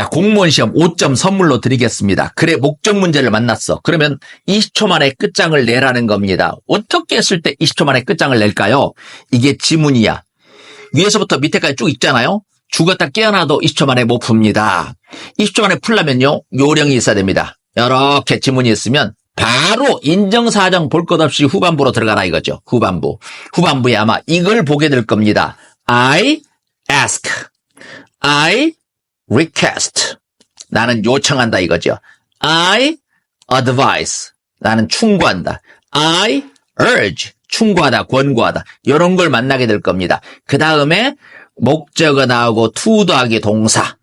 자, 공무원 시험 5점 선물로 드리겠습니다. 그래, 목적 문제를 만났어. 그러면 20초 만에 끝장을 내라는 겁니다. 어떻게 했을 때 20초 만에 끝장을 낼까요? 이게 지문이야. 위에서부터 밑에까지 쭉 있잖아요. 죽었다 깨어나도 20초 만에 못 풉니다. 20초 만에 풀려면요, 요령이 있어야 됩니다. 이렇게 지문이 있으면 바로 인정사정 볼 것 없이 후반부로 들어가라 이거죠. 후반부. 후반부에 아마 이걸 보게 될 겁니다. I ask. I request. 나는 요청한다 이거죠. I advise. 나는 충고한다. I urge. 충고하다, 권고하다. 이런 걸 만나게 될 겁니다. 그 다음에 목적어 나오고 더하기 동사.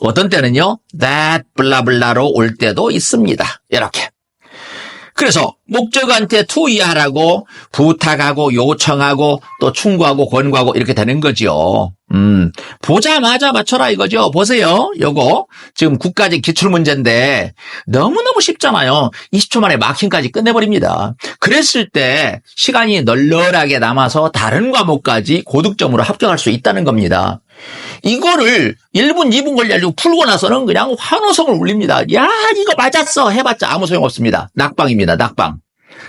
어떤 때는요, that 블라블라로 올 때도 있습니다. 이렇게. 그래서 목적어한테 투이하라고 부탁하고 요청하고 또 충고하고 권고하고 이렇게 되는 거죠. 음, 보자마자 맞춰라 이거죠. 보세요. 요거 지금 국가직 기출문제인데 너무너무 쉽잖아요. 20초 만에 마킹까지 끝내버립니다. 그랬을 때 시간이 널널하게 남아서 다른 과목까지 고득점으로 합격할 수 있다는 겁니다. 이거를 1분, 2분 걸려가지고 풀고 나서는 그냥 환호성을 울립니다. 야, 이거 맞았어! 해봤자 아무 소용 없습니다. 낙방입니다, 낙방.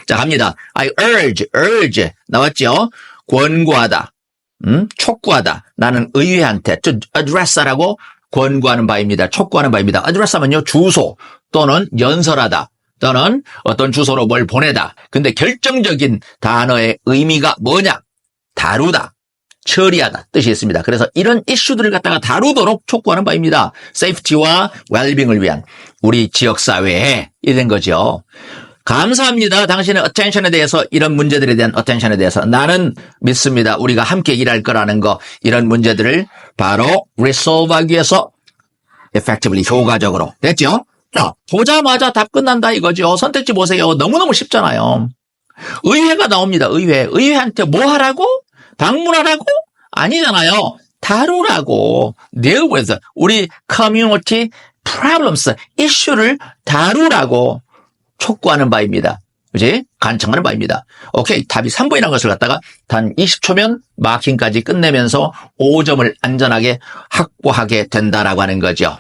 자, 갑니다. I urge, urge. 나왔죠? 권고하다. 음? 촉구하다. 나는 의회한테, 저, address라고 권고하는 바입니다. 촉구하는 바입니다. address 하면요, 주소 또는 연설하다. 또는 어떤 주소로 뭘 보내다. 근데 결정적인 단어의 의미가 뭐냐? 다루다. 처리하다 뜻이 있습니다. 그래서 이런 이슈들을 갖다가 다루도록 촉구하는 바입니다. 세이프티와 웰빙을 위한 우리 지역 사회에 이런 거죠. 감사합니다. 당신의 어텐션에 대해서 이런 문제들에 대한 어텐션에 대해서 나는 믿습니다. 우리가 함께 일할 거라는 거 이런 문제들을 바로 resolve하기 위해서 effectively 효과적으로 됐죠? 자, 보자마자 답 끝난다 이거죠. 선택지 보세요. 너무너무 쉽잖아요. 의회가 나옵니다. 의회. 의회한테 뭐 하라고? 방문하라고? 아니잖아요. 다루라고. deal with. 우리 community problems, 이슈를 다루라고 촉구하는 바입니다. 그지? 간청하는 바입니다. 오케이. 답이 3번이라는 것을 갖다가 단 20초면 마킹까지 끝내면서 5점을 안전하게 확보하게 된다라고 하는 거죠.